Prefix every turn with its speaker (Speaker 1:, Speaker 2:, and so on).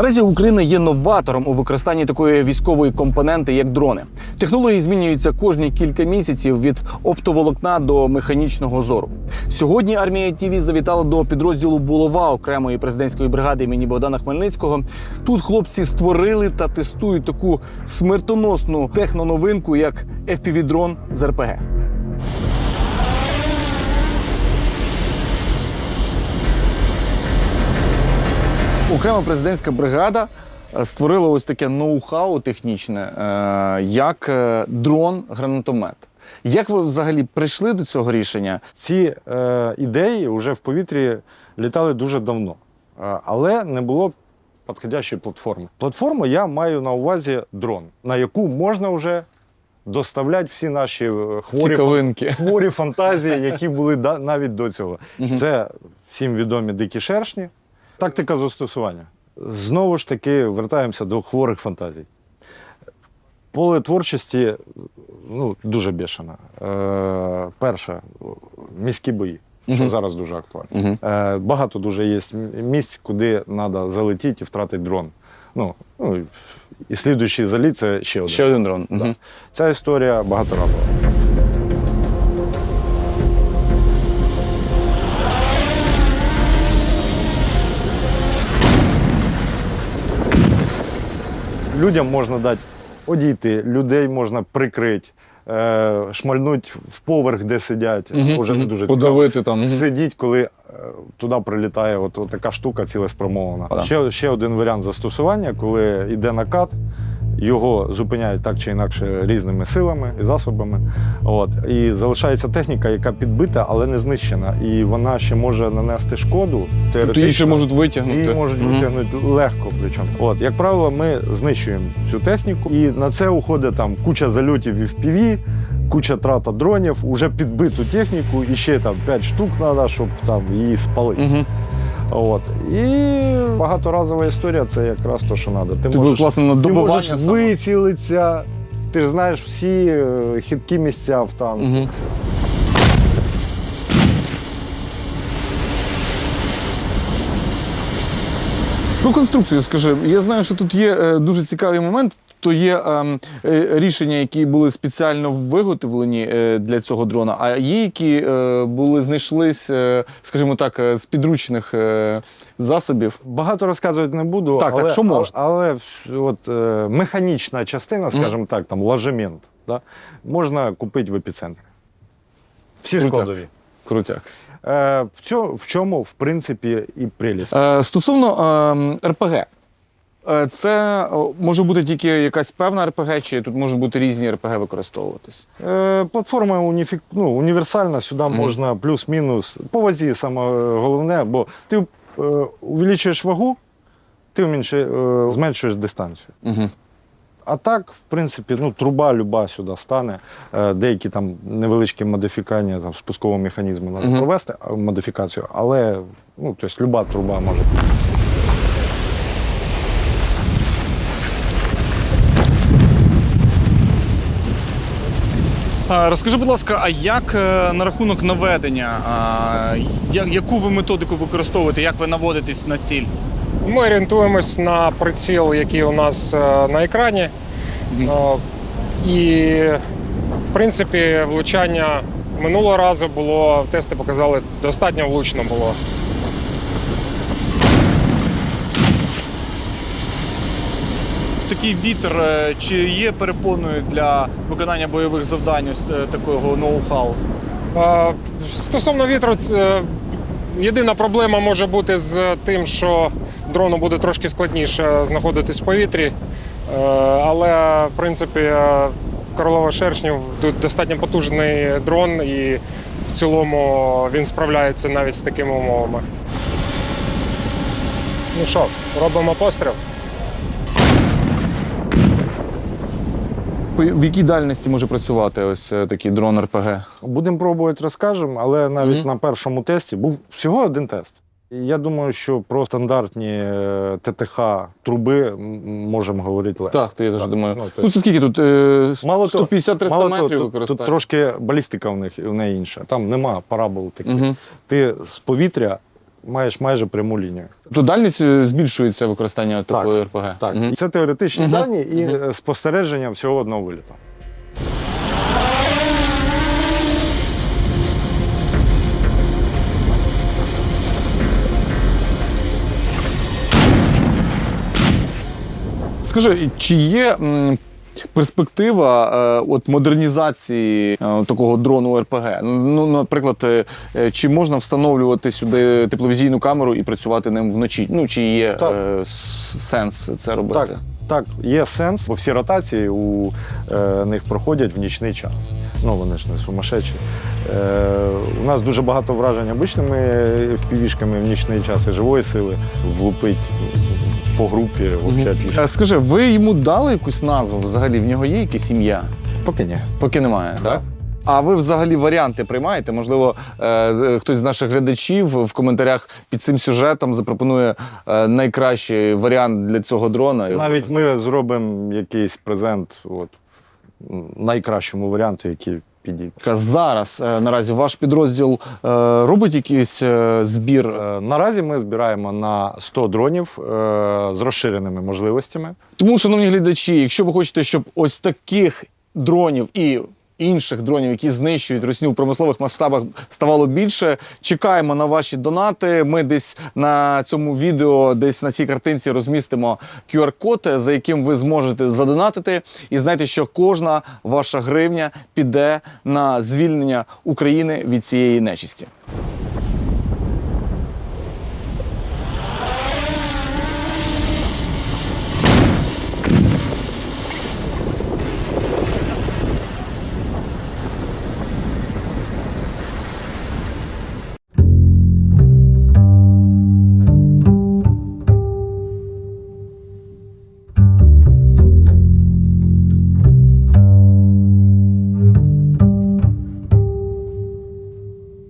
Speaker 1: Наразі Україна є новатором у використанні такої військової компоненти, як дрони. Технології змінюються кожні кілька місяців від оптоволокна до механічного зору. Сьогодні армія ТІВІ завітала до підрозділу Булова окремої президентської бригади імені Богдана Хмельницького. Тут хлопці створили та тестують таку смертоносну техноновинку, як FPV-дрон з РПГ. Окрема президентська бригада е, створила ось таке ноу-хау технічне, е, як е, дрон-гранатомет. Як ви взагалі прийшли до цього рішення?
Speaker 2: Ці е, ідеї вже в повітрі літали дуже давно, але не було підходящої платформи. Платформу я маю на увазі дрон, на яку можна вже доставляти всі наші хворі, хворі фантазії, які були навіть до цього. Це всім відомі дикі шершні. Тактика застосування. Знову ж таки, вертаємося до хворих фантазій. Поле творчості ну, дуже бешено. Е, перше, міські бої, що зараз дуже актуально. Е, багато дуже є місць, куди треба залетіти і втратити дрон. Ну, ну, і слідуючий заліт це ще один.
Speaker 1: Ще один дрон. Мгм.
Speaker 2: Ця історія багаторазова. Людям можна дати одійти, людей можна прикрити, е, шмальнуть в поверх, де сидять.
Speaker 1: Мгм,
Speaker 2: Уже не
Speaker 1: мгм.
Speaker 2: дуже
Speaker 1: Подавити там, мгм.
Speaker 2: Сидіть, коли е, туди прилітає от, от така штука цілеспрямована. Ще, ще один варіант застосування, коли йде накат, його зупиняють так чи інакше різними силами і засобами. От. І залишається техніка, яка підбита, але не знищена. І вона ще може нанести шкоду.
Speaker 1: Тобто її ще можуть витягнути.
Speaker 2: Її можуть
Speaker 1: Мгм.
Speaker 2: витягнути легко. Причому. От, як правило, ми знищуємо цю техніку, і на це уходить там куча зальотів і в піві, куча трата дронів, уже підбиту техніку, і ще там 5 штук треба, щоб там її спалити.
Speaker 1: Мгм.
Speaker 2: От. І багаторазова історія це якраз те, що треба. Ти,
Speaker 1: Ти був класно на
Speaker 2: ти можеш вицілитися. Ти ж знаєш всі е, хиткі місця в танку.
Speaker 1: Мгм. Про конструкцію скажи. Я знаю, що тут є е, дуже цікавий момент. То є ем, е, рішення, які були спеціально виготовлені е, для цього дрона, а є, які е, були знайшлись, е, скажімо так, з підручних е, засобів.
Speaker 2: Багато розказувати не буду,
Speaker 1: Так, так,
Speaker 2: але,
Speaker 1: що можна?
Speaker 2: але в- от, е, механічна частина, скажімо так, там ложемент, да, можна купити в епіцентрі. Всі
Speaker 1: Крутяк.
Speaker 2: складові.
Speaker 1: Крутяк.
Speaker 2: В, чому, в принципі, і прелість.
Speaker 1: Стосовно ем, РПГ. Е, Це може бути тільки якась певна РПГ, чи тут можуть бути різні РПГ використовуватись?
Speaker 2: Е, платформа уніфік... ну, універсальна, сюди можна плюс-мінус. По вазі саме головне, бо ти е, увеличуєш вагу, ти уменьшує- е, зменшуєш дистанцію.
Speaker 1: Угу.
Speaker 2: А так, в принципі, ну, труба люба сюди стане. Е, Деякі там невеличкі модифікання там, спускового механізму треба
Speaker 1: Мгм.
Speaker 2: провести модифікацію, але ну, тобто, люба труба може.
Speaker 1: Розкажи, будь ласка, а як е, на рахунок наведення? Яку ви методику використовуєте? Як ви наводитесь на ціль?
Speaker 3: Ми орієнтуємось на приціл, який у нас е, на екрані. Е, І, в принципі, влучання минулого разу було, тести показали, достатньо влучно було.
Speaker 1: Такий вітер е, чи є перепоною для виконання бойових завдань ось е, такого ноу-хау?
Speaker 3: Е, Стосовно вітру, єдина проблема може бути з тим, що дрону буде трошки складніше знаходитись в повітрі. Е, Але, в принципі, е, королева шершнів тут достатньо потужний дрон, і в цілому він справляється навіть з такими умовами. Ну що, робимо постріл?
Speaker 1: В якій дальності може працювати ось е, такий дрон РПГ?
Speaker 2: Будемо пробувати, розкажемо, але навіть
Speaker 1: Мгм.
Speaker 2: на першому тесті був всього один тест. Я думаю, що про стандартні е, ТТХ труби можемо говорити легко.
Speaker 1: Так, то я теж
Speaker 2: Так,
Speaker 1: думаю.
Speaker 2: ну,
Speaker 1: Ну, це скільки тут? Е,
Speaker 2: Мало
Speaker 1: 150-300
Speaker 2: Мало
Speaker 1: метрів
Speaker 2: тут, тут трошки балістика в них в неї інша. Там нема парабол таких.
Speaker 1: Угу.
Speaker 2: Ти з повітря маєш майже пряму лінію.
Speaker 1: То дальність е, збільшується використання такої РПГ.
Speaker 2: Так,
Speaker 1: Мгм.
Speaker 2: це теоретичні
Speaker 1: Мгм.
Speaker 2: дані і е, спостереження всього одного виліту.
Speaker 1: Скажи, чи є перспектива е, от модернізації е, такого дрону РПГ? Ну, наприклад, е, чи можна встановлювати сюди тепловізійну камеру і працювати ним вночі? Ну чи є
Speaker 2: Так.
Speaker 1: е, сенс це робити?
Speaker 2: Так, так, є сенс, бо всі ротації у е, них проходять в нічний час. Ну вони ж не сумасшедші. Е, у нас дуже багато вражень обичними впівішками в нічний час і живої сили влупить по групі. Взагалі, отлично.
Speaker 1: Е, Скажи, ви йому дали якусь назву? Взагалі в нього є якась ім'я?
Speaker 2: Поки ні.
Speaker 1: Поки немає, так? А ви взагалі варіанти приймаєте? Можливо, е, хтось з наших глядачів в коментарях під цим сюжетом запропонує е, найкращий варіант для цього дрона.
Speaker 2: Навіть ми зробимо якийсь презент от, найкращому варіанту, який підійде.
Speaker 1: Зараз е, наразі ваш підрозділ е, робить якийсь е, збір.
Speaker 2: Е, Наразі ми збираємо на 100 дронів е, з розширеними можливостями.
Speaker 1: Тому, шановні глядачі, якщо ви хочете, щоб ось таких дронів і інших дронів, які знищують русню в промислових масштабах, ставало більше, чекаємо на ваші донати. Ми десь на цьому відео, десь на цій картинці розмістимо QR-код, за яким ви зможете задонатити. І знайте, що кожна ваша гривня піде на звільнення України від цієї нечисті.